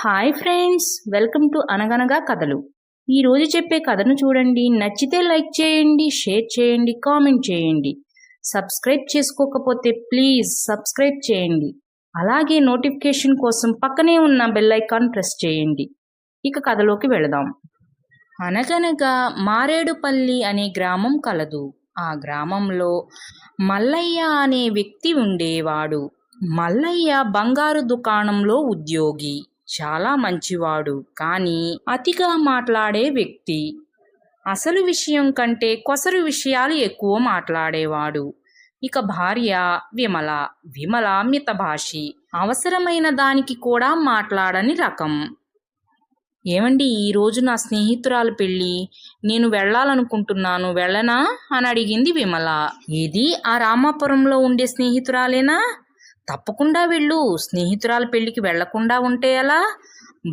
Hi friends welcome to అనగనగా కథలు. ఈ రోజు చెప్పే కథను చూడండి. నచ్చితే లైక్ చేయండి షేర్ చేయండి కామెంట్ చేయండి. సబ్స్క్రైబ్ చేసుకోకపోతే ప్లీజ్ సబ్స్క్రైబ్ చేయండి. అలాగే నోటిఫికేషన్ కోసం పక్కనే ఉన్న బెల్ ఐకాన్ ప్రెస్ చేయండి. ఇక కథలోకి వెళదాం. అనగనగా మారేడుపల్లి అనే గ్రామం కలదు. ఆ గ్రామంలో మల్లయ్య అనే వ్యక్తి ఉండేవాడు. మల్లయ్య బంగారు దుకాణంలో ఉద్యోగి. చాలా మంచివాడు కానీ అతిగా మాట్లాడే వ్యక్తి. అసలు విషయం కంటే కొసరు విషయాలు ఎక్కువ మాట్లాడేవాడు. ఇక భార్య విమల విమల మితభాషి. అవసరమైన దానికి కూడా మాట్లాడని రకం. ఏమండి ఈరోజు నా స్నేహితురాలు పెళ్ళి? నేను వెళ్ళాలనుకుంటున్నాను వెళ్ళనా? అని అడిగింది విమల. ఇది ఆ రామాపురంలో ఉండే స్నేహితురాలేనా? తప్పకుండా వెళ్ళు. స్నేహితురాల పెళ్ళికి వెళ్ళకుండా ఉంటే ఎలా?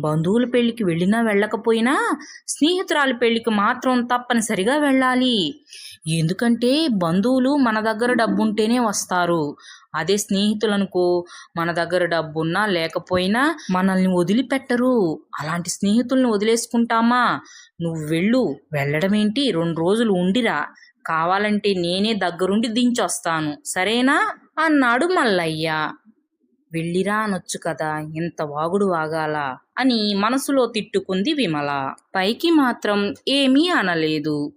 బంధువుల పెళ్ళికి వెళ్ళినా వెళ్ళకపోయినా స్నేహితురాల పెళ్ళికి మాత్రం తప్పనిసరిగా వెళ్ళాలి. ఎందుకంటే బంధువులు మన దగ్గర డబ్బుంటేనే వస్తారు. అదే స్నేహితులనుకో మన దగ్గర డబ్బున్నా లేకపోయినా మనల్ని వదిలిపెట్టరు. అలాంటి స్నేహితుల్ని వదిలేసుకుంటామా? నువ్వు వెళ్ళు వెళ్ళడం ఏంటి రెండు రోజులు ఉండిరా. కావాలంటే నేనే దగ్గరుండి దించొస్తాను. సరేనా? అన్నాడు మల్లయ్య. వెళ్ళిరా అనొచ్చు కదా ఇంత వాగుడు వాగాల? అని మనసులో తిట్టుకుంది విమల. పైకి మాత్రం ఏమీ అనలేదు.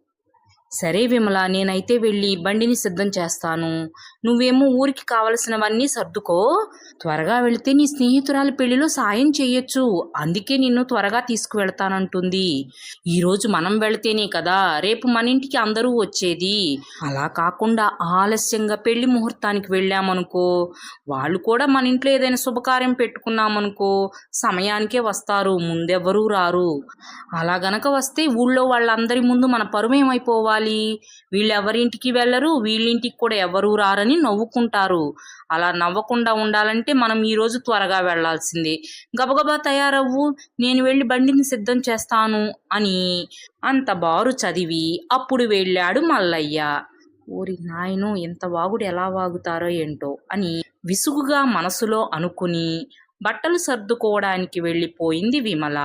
సరే విమల నేనైతే వెళ్ళి బండిని సిద్ధం చేస్తాను. నువ్వేమో ఊరికి కావలసినవన్నీ సర్దుకో. త్వరగా వెళితే నీ స్నేహితురాలి పెళ్ళిలో సాయం చేయొచ్చు. అందుకే నిన్ను త్వరగా తీసుకువెళ్తానంటుంది. ఈరోజు మనం వెళితేనే కదా రేపు మన ఇంటికి అందరూ వచ్చేది. అలా కాకుండా ఆలస్యంగా పెళ్ళి ముహూర్తానికి వెళ్ళామనుకో వాళ్ళు కూడా మన ఇంట్లో ఏదైనా శుభకార్యం పెట్టుకున్నామనుకో సమయానికే వస్తారు ముందెవ్వరూ రారు. అలా గనక వస్తే ఊళ్ళో వాళ్ళందరి ముందు మన పరుమేమైపోవాలి వీళ్ళెవరింటికి వెళ్ళరు వీళ్ళింటికి కూడా ఎవరు రారని నవ్వుకుంటారు. అలా నవ్వకుండా ఉండాలంటే మనం ఈరోజు త్వరగా వెళ్ళాల్సిందే గబగబా తయారవ్వు నేను వెళ్ళి బండిని సిద్ధం చేస్తాను అని అంత బారు చదివి అప్పుడు వెళ్ళాడు మల్లయ్య. ఓరి నాయను ఇంత వాగుడు ఎలా వాగుతారో ఏంటో అని విసుగుగా మనసులో అనుకుని బట్టలు సర్దుకోవడానికి వెళ్ళిపోయింది విమల.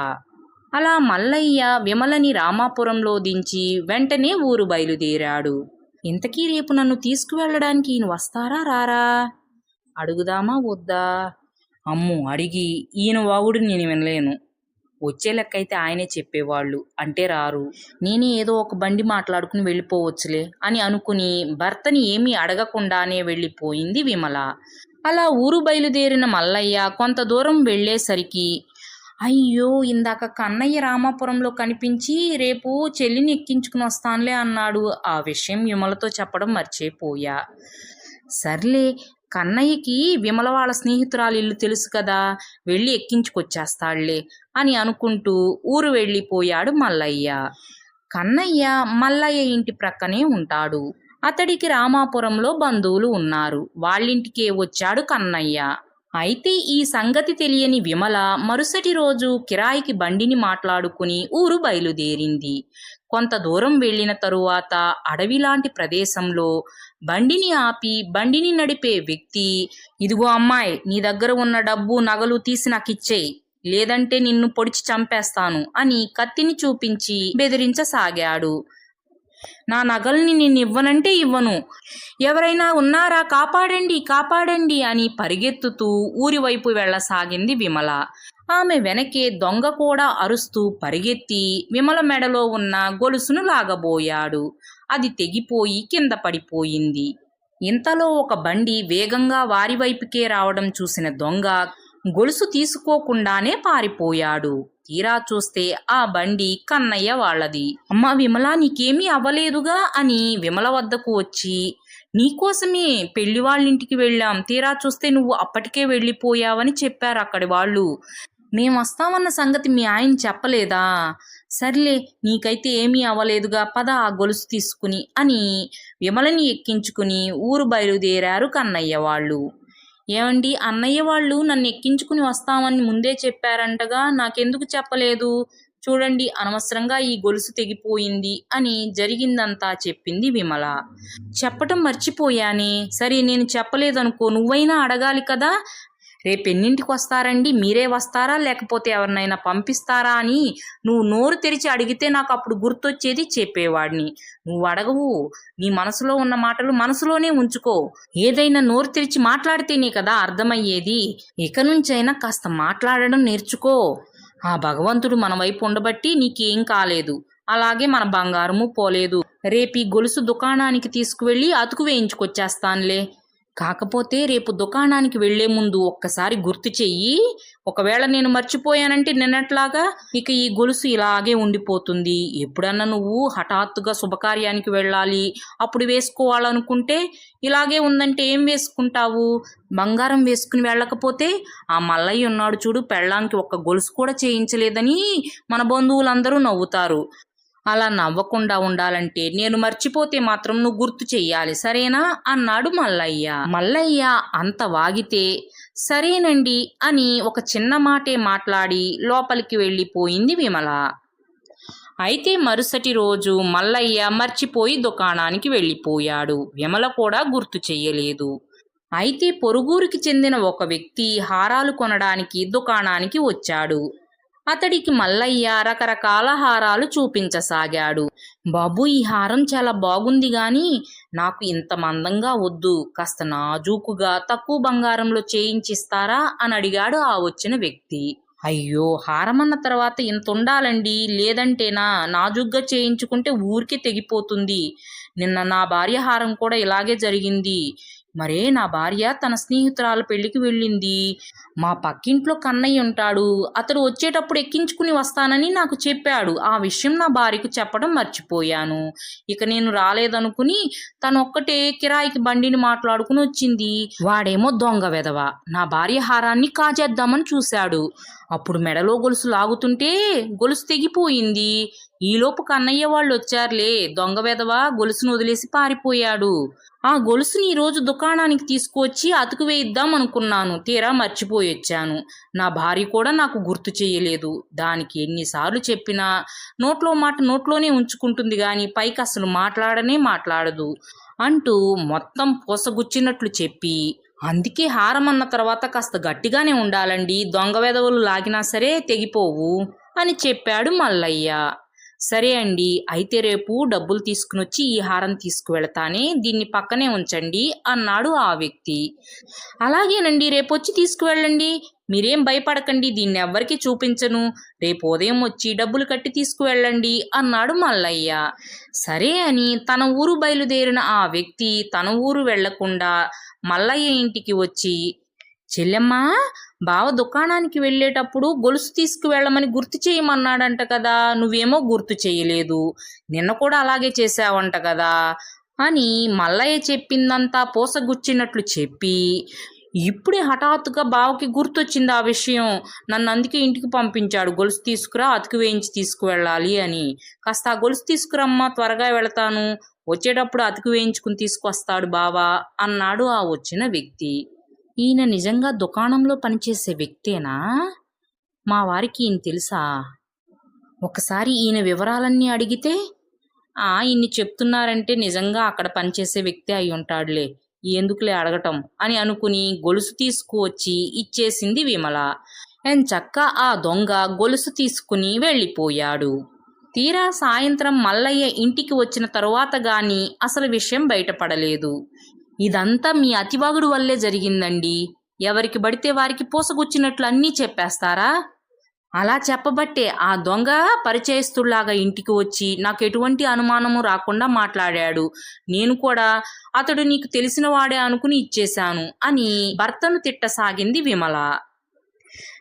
అలా మల్లయ్య విమలని రామాపురంలో దించి వెంటనే ఊరు బయలుదేరాడు. ఇంతకీ రేపు నన్ను తీసుకువెళ్ళడానికి ఈయన వస్తారా రారా? అడుగుదామా వద్దా? అమ్ము అడిగి ఈయన వాగుడు నేను వినలేను. వచ్చే లెక్కైతే ఆయనే చెప్పేవాళ్ళు. అంటే రారు. నేనే ఏదో ఒక బండి మాట్లాడుకుని వెళ్ళిపోవచ్చులే అని అనుకుని భర్తని ఏమీ అడగకుండానే వెళ్ళిపోయింది విమల. అలా ఊరు బయలుదేరిన మల్లయ్య కొంత దూరం వెళ్ళేసరికి అయ్యో ఇందాక కన్నయ్య రామాపురంలో కనిపించి రేపు చెల్లిని ఎక్కించుకుని వస్తానులే అన్నాడు. ఆ విషయం విమలతో చెప్పడం మర్చిపోయా. సర్లే కన్నయ్యకి విమల వాళ్ళ స్నేహితురాలు ఇల్లు తెలుసు కదా వెళ్ళి ఎక్కించుకొచ్చేస్తాడులే అని అనుకుంటూ ఊరు వెళ్ళిపోయాడు మల్లయ్య. కన్నయ్య మల్లయ్య ఇంటి ప్రక్కనే ఉంటాడు. అతడికి రామాపురంలో బంధువులు ఉన్నారు. వాళ్ళింటికే వచ్చాడు కన్నయ్య. అయితే ఈ సంగతి తెలియని విమల మరుసటి రోజు కిరాయికి బండిని మాట్లాడుకుని ఊరు బయలుదేరింది. కొంత దూరం వెళ్ళిన తరువాత అడవిలాంటి ప్రదేశంలో బండిని ఆపి బండిని నడిపే వ్యక్తి ఇదిగో అమ్మాయి నీ దగ్గర ఉన్న డబ్బు నగలు తీసి నాకిచ్చేయి లేదంటే నిన్ను పొడిచి చంపేస్తాను అని కత్తిని చూపించి బెదిరించసాగాడు. నా నగల్ని నేను ఇవ్వనంటే ఇవ్వను. ఎవరైనా ఉన్నారా కాపాడండి కాపాడండి అని పరిగెత్తుతూ ఊరి వైపు వెళ్ళసాగింది విమల. ఆమె వెనకే దొంగ కూడా అరుస్తూ పరిగెత్తి విమల మెడలో ఉన్న గొలుసును లాగబోయాడు. అది తెగిపోయి కింద పడిపోయింది. ఇంతలో ఒక బండి వేగంగా వారి వైపుకే రావడం చూసిన దొంగ గొలుసు తీసుకోకుండానే పారిపోయాడు. తీరా చూస్తే ఆ బండి కన్నయ్య వాళ్ళది. అమ్మ విమల నీకేమీ అవ్వలేదుగా అని విమల వద్దకు వచ్చి నీకోసమే పెళ్ళి వాళ్ళింటికి వెళ్ళాం. తీరా చూస్తే నువ్వు అప్పటికే వెళ్ళిపోయావని చెప్పారు అక్కడి వాళ్ళు. మేము వస్తామన్న సంగతి మీ ఆయన చెప్పలేదా? సర్లే నీకైతే ఏమీ అవ్వలేదుగా పద ఆ గొలుసు తీసుకుని అని విమలని ఎక్కించుకుని ఊరు బయలుదేరారు కన్నయ్య వాళ్ళు. ఏమండి? అన్నయ్య వాళ్ళు నన్ను ఎక్కించుకుని వస్తామని ముందే చెప్పారంటగా నాకెందుకు చెప్పలేదు? చూడండి అనవసరంగా ఈ గొలుసు తెగిపోయింది అని జరిగిందంతా చెప్పింది విమల. చెప్పటం మర్చిపోయానే. సరే నేను చెప్పలేదనుకో నువ్వైనా అడగాలి కదా? రేపు ఎన్నింటికి వస్తారండి? మీరే వస్తారా? లేకపోతే ఎవరినైనా పంపిస్తారా అని నువ్వు నోరు తెరిచి అడిగితే నాకు అప్పుడు గుర్తొచ్చేది చెప్పేవాడిని. నువ్వు అడగవు. నీ మనసులో ఉన్న మాటలు మనసులోనే ఉంచుకో. ఏదైనా నోరు తెరిచి మాట్లాడితేనే కదా అర్థమయ్యేది. ఇక నుంచైనా కాస్త మాట్లాడడం నేర్చుకో. ఆ భగవంతుడు మన వైపు ఉండబట్టి నీకేం కాలేదు. అలాగే మన బంగారము పోలేదు. రేపు ఈ గొలుసు దుకాణానికి తీసుకువెళ్ళి అతుకు వేయించుకొచ్చేస్తానులే. కాకపోతే రేపు దుకాణానికి వెళ్ళే ముందు ఒక్కసారి గుర్తు చెయ్యి. ఒకవేళ నేను మర్చిపోయానంటే నిన్నట్లాగా ఇక ఈ గొలుసు ఇలాగే ఉండిపోతుంది. ఎప్పుడన్నా నువ్వు హఠాత్తుగా శుభకార్యానికి వెళ్ళాలి అప్పుడు వేసుకోవాలనుకుంటే ఇలాగే ఉందంటే ఏం వేసుకుంటావు? బంగారం వేసుకుని వెళ్ళకపోతే ఆ మల్లయ్య ఉన్నాడు చూడు పెళ్ళానికి ఒక్క గొలుసు కూడా చేయించలేదని మన బంధువులందరూ నవ్వుతారు. అలా నవ్వకుండా ఉండాలంటే నేను మర్చిపోతే మాత్రం నువ్వు గుర్తు చెయ్యాలి సరేనా? అన్నాడు మల్లయ్య. మల్లయ్య అంత వాగితే సరేనండి అని ఒక చిన్న మాటే మాట్లాడి లోపలికి వెళ్ళిపోయింది విమల. అయితే మరుసటి రోజు మల్లయ్య మర్చిపోయి దుకాణానికి వెళ్ళిపోయాడు. విమల కూడా గుర్తు చెయ్యలేదు. అయితే పొరుగురికి చెందిన ఒక వ్యక్తి హారాలు కొనడానికి దుకాణానికి వచ్చాడు. అతడికి మల్లయ్య రకరకాల హారాలు చూపించసాగాడు. బాబు ఈ హారం చాలా బాగుంది గాని నాకు ఇంత మందంగా వద్దు. కాస్త నాజూకుగా తక్కువ బంగారంలో చేయించిస్తారా అని అడిగాడు ఆ వచ్చిన వ్యక్తి. అయ్యో హారం అన్న తర్వాత ఇంత ఉండాలండి లేదంటేనా నాజుగ్గా చేయించుకుంటే ఊరికే తెగిపోతుంది. నిన్న నా భార్య హారం కూడా ఇలాగే జరిగింది. మరే నా భార్య తన స్నేహితురాల పెళ్ళికి వెళ్ళింది. మా పక్కింట్లో కన్నయ్య ఉంటాడు. అతడు వచ్చేటప్పుడు ఎక్కించుకుని వస్తానని నాకు చెప్పాడు. ఆ విషయం నా భార్యకు చెప్పడం మర్చిపోయాను. ఇక నేను రాలేదనుకుని తనొక్కటే కిరాయికి బండిని మాట్లాడుకుని వచ్చింది. వాడేమో దొంగ వెధవ. నా భార్య హారాన్ని కాజేద్దామని చూశాడు. అప్పుడు మెడలో గొలుసు లాగుతుంటే గొలుసు తెగిపోయింది. ఈలోపు కన్నయ్య వాళ్ళు వచ్చారులే. దొంగ వెధవ గొలుసును వదిలేసి పారిపోయాడు. ఆ గొలుసుని ఈరోజు దుకాణానికి తీసుకువచ్చి అతుకు వేయిద్దాం అనుకున్నాను. తీరా మర్చిపోయి వచ్చాను. నా భార్య కూడా నాకు గుర్తు చేయలేదు. దానికి ఎన్నిసార్లు చెప్పినా నోట్లో మాట నోట్లోనే ఉంచుకుంటుంది కానీ పైకి అసలు మాట్లాడనే మాట్లాడదు అంటూ మొత్తం పూసగుచ్చినట్లు చెప్పి అందుకే హారం అన్న తర్వాత కాస్త గట్టిగానే ఉండాలండి. దొంగ వెధవలు లాగినా సరే తెగిపోవు అని చెప్పాడు మల్లయ్య. సరే అండి అయితే రేపు డబ్బులు తీసుకుని వచ్చి ఈ హారం తీసుకువెళతానే దీన్ని పక్కనే ఉంచండి అన్నాడు ఆ వ్యక్తి. అలాగేనండి రేపొచ్చి తీసుకువెళ్ళండి. మీరేం భయపడకండి దీన్ని ఎవ్వరికీ చూపించను. రేపు ఉదయం వచ్చి డబ్బులు కట్టి తీసుకువెళ్ళండి అన్నాడు మల్లయ్య. సరే అని తన ఊరు బయలుదేరిన ఆ వ్యక్తి తన ఊరు వెళ్ళకుండా మల్లయ్య ఇంటికి వచ్చి చెల్లెమ్మా బావ దుకాణానికి వెళ్ళేటప్పుడు గొలుసు తీసుకువెళ్ళమని గుర్తు చేయమన్నాడంట కదా నువ్వేమో గుర్తు చేయలేదు. నిన్న కూడా అలాగే చేసావంట కదా అని మల్లయ్య చెప్పిందంతా పోసగుచ్చినట్లు చెప్పి ఇప్పుడే హఠాత్తుగా బావకి గుర్తొచ్చింది ఆ విషయం. నన్ను అందుకే ఇంటికి పంపించాడు. గొలుసు తీసుకురా అతుకు వేయించి తీసుకువెళ్ళాలి అని. కాస్త ఆ గొలుసు తీసుకురమ్మా త్వరగా వెళతాను. వచ్చేటప్పుడు అతుకు వేయించుకుని తీసుకొస్తాడు బావా అన్నాడు ఆ వచ్చిన వ్యక్తి. ఈయన నిజంగా దుకాణంలో పనిచేసే వ్యక్తేనా? మా వారికి ఈయన తెలుసా? ఒకసారి ఈయన వివరాలన్నీ అడిగితే ఆ ఇన్ని చెప్తున్నారంటే నిజంగా అక్కడ పనిచేసే వ్యక్తి అయి ఉంటాడులే. ఎందుకులే అడగటం అని అనుకుని గొలుసు తీసుకువచ్చి ఇచ్చేసింది విమల. ఎంచక్క ఆ దొంగ గొలుసు తీసుకుని వెళ్ళిపోయాడు. తీరా సాయంత్రం మల్లయ్య ఇంటికి వచ్చిన తరువాత గాని అసలు విషయం బయటపడలేదు. ఇదంతా మీ అతివాగుడు వల్లే జరిగిందండి. ఎవరికి పడితే వారికి పూసగుచ్చినట్లు అన్నీ చెప్పేస్తారా? అలా చెప్పబట్టే ఆ దొంగ పరిచయస్తుల్లాగా ఇంటికి వచ్చి నాకు ఎటువంటి అనుమానము రాకుండా మాట్లాడాడు. నేను కూడా అతడు నీకు తెలిసిన వాడే అనుకుని ఇచ్చేశాను అని భర్తను తిట్టసాగింది విమల.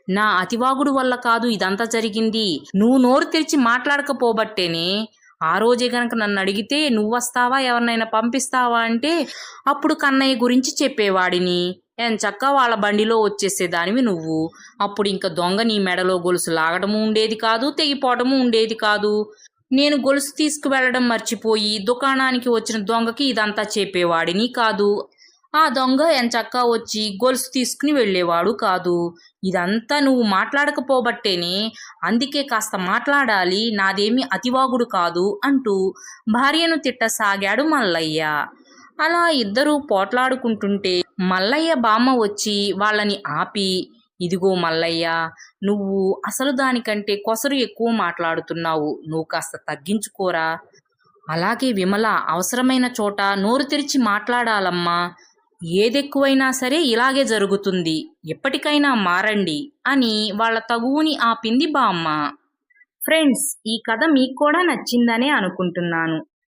నా అతివాగుడు వల్ల కాదు ఇదంతా జరిగింది. నువ్వు నోరు తెరిచి మాట్లాడకపోబట్టేనే ఆ రోజే గనక నన్ను అడిగితే నువ్వు వస్తావా? ఎవరినైనా పంపిస్తావా? అంటే అప్పుడు కన్నయ్య గురించి చెప్పేవాడిని. చక్క వాళ్ళ బండిలో వచ్చేసేదానివి నువ్వు. అప్పుడు ఇంకా దొంగ నీ మెడలో గొలుసు లాగడము ఉండేది కాదు తెగిపోవడము ఉండేది కాదు. నేను గొలుసు తీసుకువెళ్ళడం మర్చిపోయి దుకాణానికి వచ్చిన దొంగకి ఇదంతా చెప్పేవాడిని కాదు. ఆ దొంగ ఎంచక్కా వచ్చి గొలుసు తీసుకుని వెళ్ళేవాడు కాదు. ఇదంతా నువ్వు మాట్లాడకపోబట్టేనే అందుకే కాస్త మాట్లాడాలి నాదేమి అతివాగుడు కాదు అంటూ భార్యను తిట్టసాగాడు మల్లయ్య. అలా ఇద్దరూ పోట్లాడుకుంటుంటే మల్లయ్య బామ్మ వచ్చి వాళ్ళని ఆపి ఇదిగో మల్లయ్య నువ్వు అసలు దానికంటే కొసరు ఎక్కువ మాట్లాడుతున్నావు నువ్వు కాస్త తగ్గించుకోరా. అలాగే విమల అవసరమైన చోట నోరు తెరిచి మాట్లాడాలమ్మా. ఏదెక్కువైనా సరే ఇలాగే జరుగుతుంది ఎప్పటికైనా మారండి అని వాళ్ళ తగువుని ఆపింది బామ్మ. ఫ్రెండ్స్ ఈ కథ మీకు కూడా నచ్చిందనే అనుకుంటున్నాను.